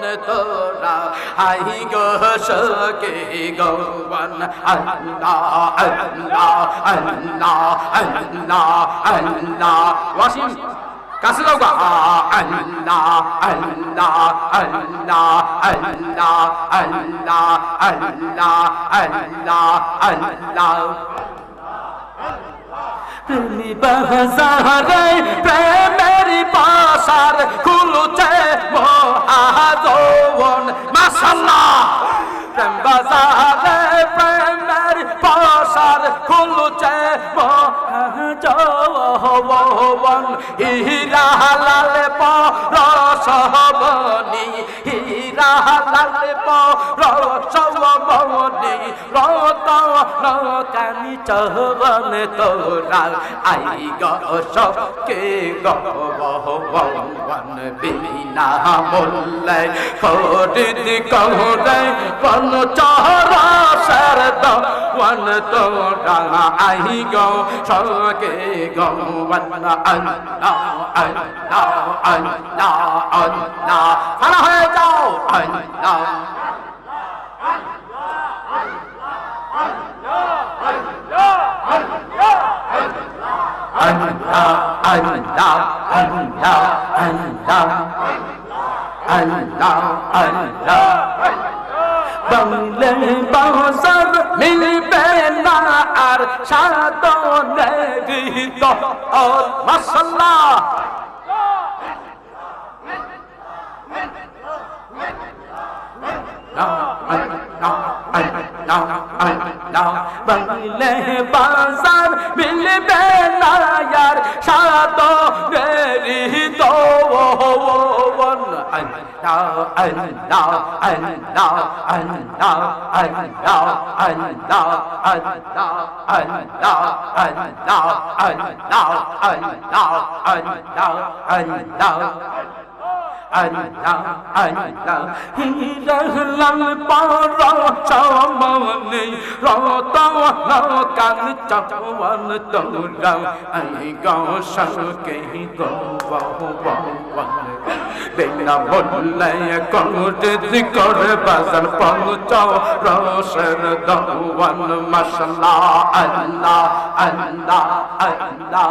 তোরা আই গো সকে গৌবন। আল্লাহ আল্লাহ আল্লাহ আল্লাহ। আল্লাহ ওয়াসিম, কাছে দাও গা। আল্লাহ আল্লাহ আল্লাহ আল্লাহ আল্লাহ আল্লাহ আল্লাহ আল্লাহ। প্রেমী বাজারে প্রেমের পাশার খুলছে মাসাল্লাহ প্রেম বাজারে প্রেমের পাশার খুলছে মহাজৌবন হীরা লাল পরশবনি হীরা লাল পরশবনি রত কানি চহবন তোরা। আই গকে গহবন বিনা মোল্লে খোদিত কহরে পন চহরা শরদ ওয়ান তোরা। আই গো সকে গওয়ান আল্লাহ আল্লাহ আল্লাহ আল্লাহ খানা হয়ে যাও। আল্লাহ আল্লাহ আল্লাহ আল্লাহ আল্লাহ আল্লাহ। বাংলা বাসার মিলবে না আর সাদনেরি তো মাশাআল্লাহ। No, I, no, I, no, I, না বাংলে বাজার মিলবে না আর সাত গেরিত Allah আল্লাহ আল্লাহ হিরহলাল পার চমনে রত কাল চমন তোরা। আই গসকে গো বেনা বললে করতে করে বাজার পৌঁছাও রোশন দৌয়ান মশলা আল্লাহ আল্লাহ আল্লাহ।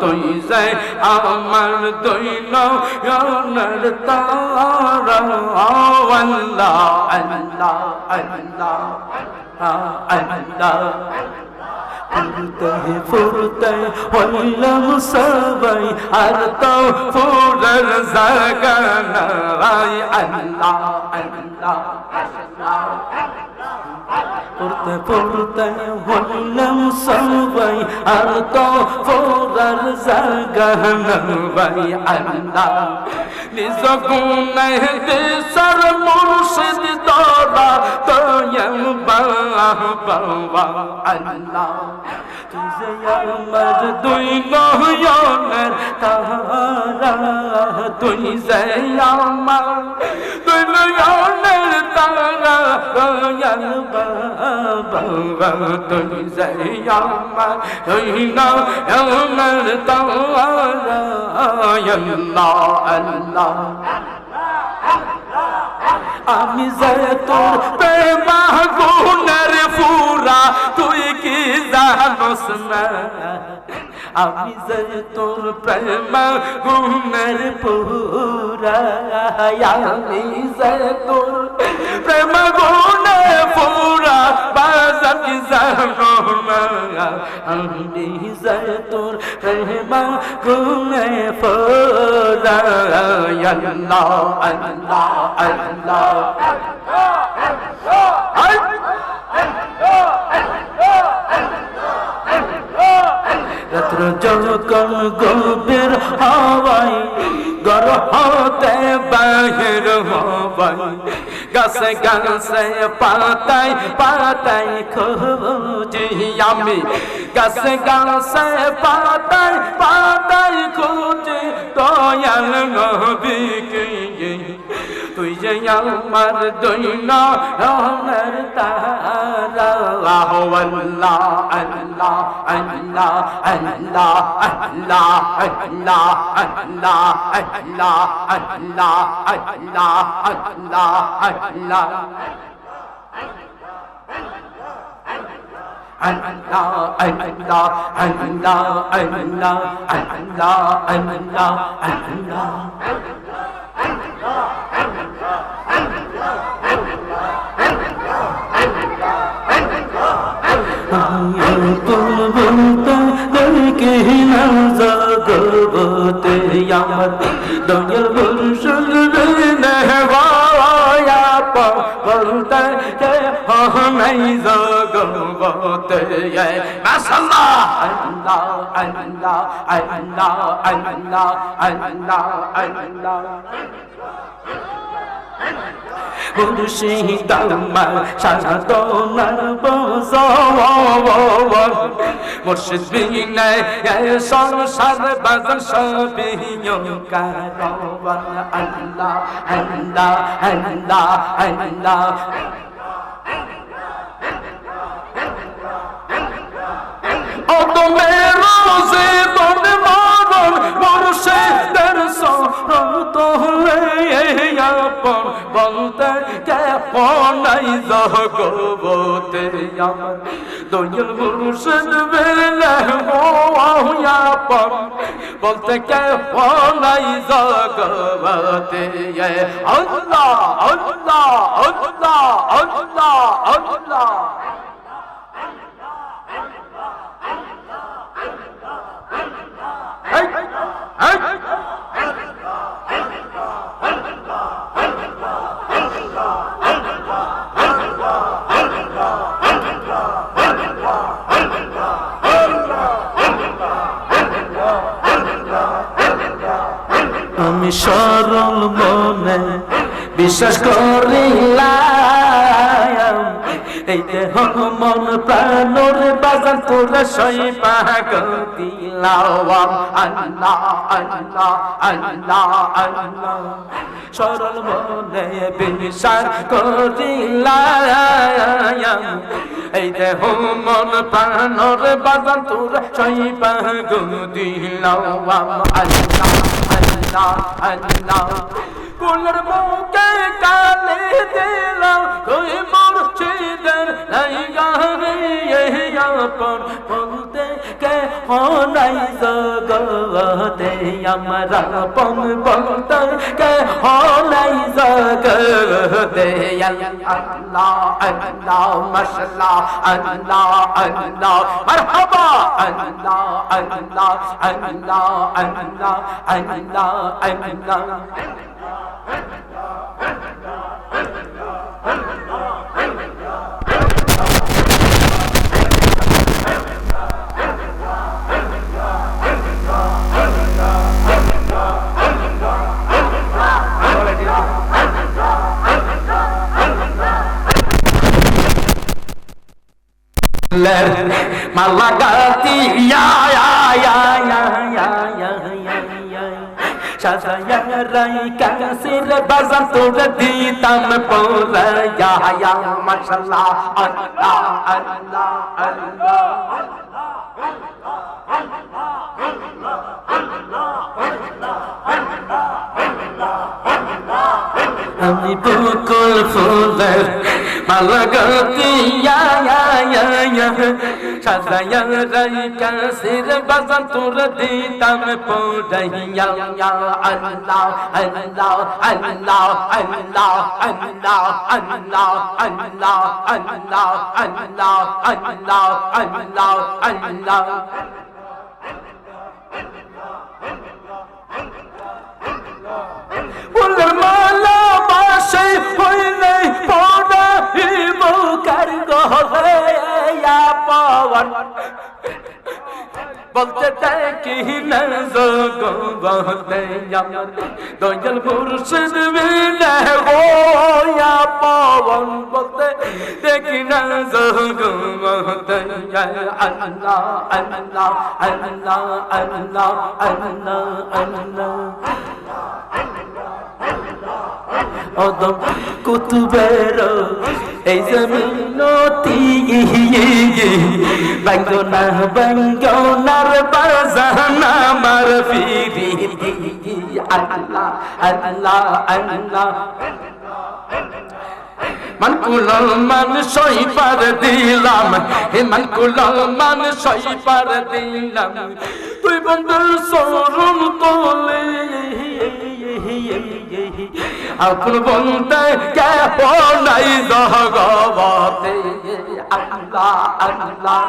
তুই যাই আমার দৈল তার আল্লাহ আল্লাহ আল্লাহ আল্লাহ ফুরতে হইলাম সবাই আর তো ফুরের জাগানা আল্লাহ আল্লাহ পড়তে পড়তে হইলাম সবাই আর তো ফোরার জাগানা ভাই আল্লাহ নিজ গুণেতে সর মুর্শিদ দরা তোয়ম বাবা আল্লাহ। তুঝে আমর দুই নহয়নের তাহারা তুই আমি যে তোর প্রেমা গুণের ফুরা তুই কি জানোস না আমি যে তোর প্রেমা গুণের পুরা আমি যে তোর প্রেম গুণে পুরা বাজার কি জানো না আমি যে তোর প্রেমা গুণে পুরা আল্লাহ আল্লাহ আল্লাহ। রাত রাত্র যখন গভীর হওয়াই গর হতে বাহির হওয়াই গাছে গাছে পাতাই পাতাই খোঁজি আমি। গাছে গাছে পাতাই পাতাই খুঁজি তয়াল নবীকে। যে আমার দৈন রহমের তারা আল্লাহ আল্লাহ আল্লাহ আল্লাহ আল্লাহ আল্লাহ আল্লাহ আল্লাহ আল্লাহ আল্লাহ আল্লাহ আল্লাহ আল্লাহ Allah, Allah, Allah, Allah, Allah, Allah, Allah. কে না জগবতে আমার দয়াল মুর্শিদ নেহওয়া বলতে কে নাই জগবতে মাশাআল্লাহ আল্লাহ আল্লাহ আল্লাহ আল্লাহ আল্লাহ আল্লাহ বন্ধু সেই তোমার সাধনার বজওয়ান মুর্শিদ বিনায় এ সংসার বাজার সবই কারওয়ান আল্লাহ আল্লাহ আল্লাহ আল্লাহ। Oh, don't let me মুর্শিদের সরণ তোলে আপন বলতে কে নাই জগবতে আমার দয়াল মুর্শিদ বেলে আপন বলতে কে নাই জগবতে আল্লাহ আল্লাহ আল্লাহ আল্লাহ আল্লাহ। আমি সরল মনে বিশ্বাস করিলাম। এই দেহ মন প্রাণর বাজান তোরা সই পাগ দিলাম আল্লাহ আল্লাহ আল্লাহ আল্লাহ। সরল মনে বিশ্বাস করিলাম। এই দেহ মন প্রাণর বাজান তোরা সই পাগ দিলাম আল্লাহ আল্লাহ। আল্লাহ কুলর মুখে কালে দিলাম কই মুর্শিদের লাইগা রে আপন বলতে কে হনাই জগতে, আমরা পন বলতে কে হনাই জগতে। আল্লাহ আল্লাহ, মাশাআল্লাহ, আল্লাহ আল্লাহ। মারহাবা! Allah Allah and Allah Allah Allah. মালাগাতি ইয়া ইয়া ইয়া ইয়া ইয়া ইয়া ইয়া ইয়া সাজায়া রাই কাসির বাজার তোর দিতাম পোরা ইয়া ইয়া মাশাআল্লাহ আল্লাহ আল্লাহ আল্লাহ আমি বুকুল ফুলের মালাগাতি ইয়া ইয়া ইয়া ইয়া সাজায়া রাই কাসির বাজার তোর দিতাম পোড়াইয়া ইয়া আল্লাহ আল্লাহ আল্লাহ আল্লাহ আল্লাহ আল্লাহ আল্লাহ আল্লাহ আল্লাহ আল্লাহ আল্লাহ আল্লাহ ফুলের মালা বাসে পবন বলতে দেখি আমার দয়াল মুর্শিদ মিলে গোয়া পবন বলতে দেখি না জগবতে আল্লাহ আল্লাহ আল্লাহ আল্লাহ আল্লাহ আল্লাহ। অদম কুতুবের এই জমিনতি বাঙ্গনা বাঙ্গনার বাজানা মার ফিরি। আল্লাহ আল্লাহ মান কুলাল মান সইপার দিলাম, হে মান কুলাল মান সইপার দিলাম। তুই বন্ধুর সরুন তোলে। আপন বলতে কে নাই জগবতে। আল্লাহ আল্লাহ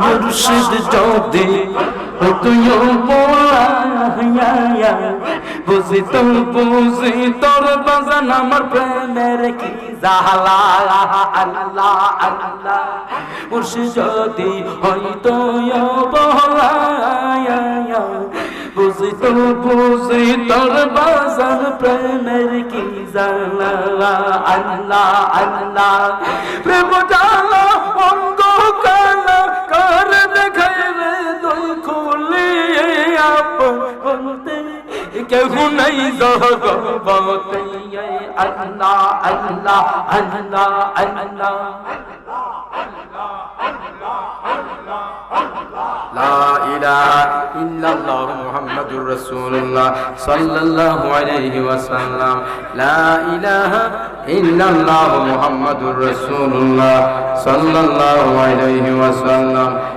মুর্শিদ যদি তুইও বলাইয়া বুঝি তো বুঝি তোর বাজান আমার প্রেমের কি জালা আল্লাহ আল্লাহ মুর্শিদ যদি হয়তো বলাইয়া বুঝি তো বুঝি তোর বাজান প্রেমের কি জালা আল্লাহ আল্লাহ প্রেম জালা কেহ নাই জহগ বতাইয়ে আল্লাহ আল্লাহ আল্লাহ আল্লাহ। লা ইলাহা ইল্লাল্লাহ মুহাম্মাদুর রাসূলুল্লাহ